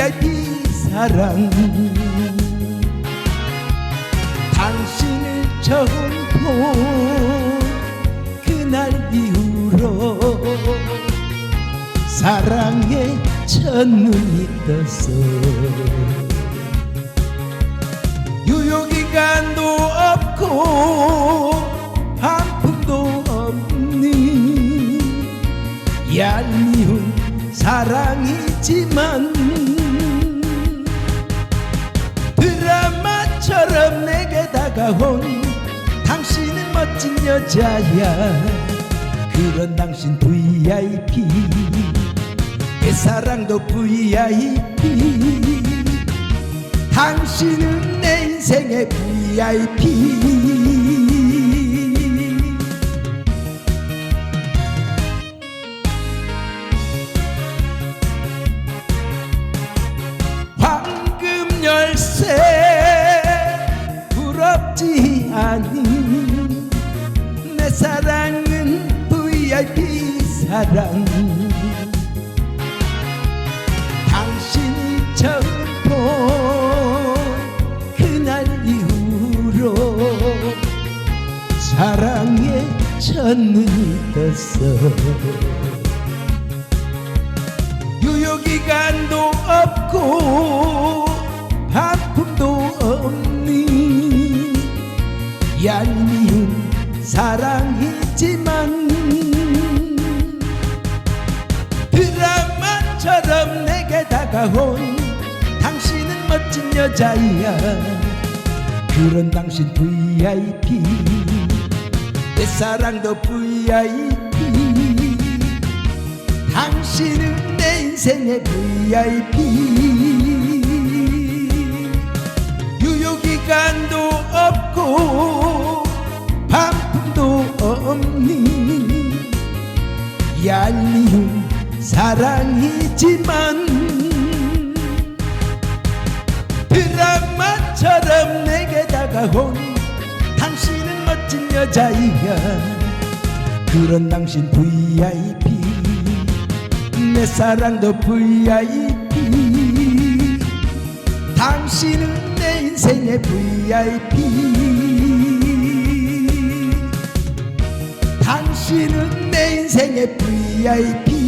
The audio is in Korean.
VIP 사랑. 당신을 처음 본 그날 이후로 사랑에 첫눈이 떴어 유효기간도 없고 반품도 없는 얄미운 사랑이지만 다가온 당신은 멋진 여자야. 그런 당신 VIP 내 사랑도 VIP 당신은 내 인생의 VIP 황금 열쇠 사랑은 VIP 사랑. 당신이 처음 본 그날 이후로 사랑에 첫눈이 떴어. 유효기간도 없고 반품도 없는 얄미운 사랑이지만 드라마처럼 내게 다가온 당신은 멋진 여자야. 그런 당신 VIP 내 사랑도 VIP 당신은 내 인생의 VIP 유효기간도 얄미운 사랑이지만 드라마처럼 내게 다가온 당신은 멋진 여자야. 그런 당신 VIP 내 사랑도 VIP 당신은 내 인생의 VIP 당신은 내 인생의 VIP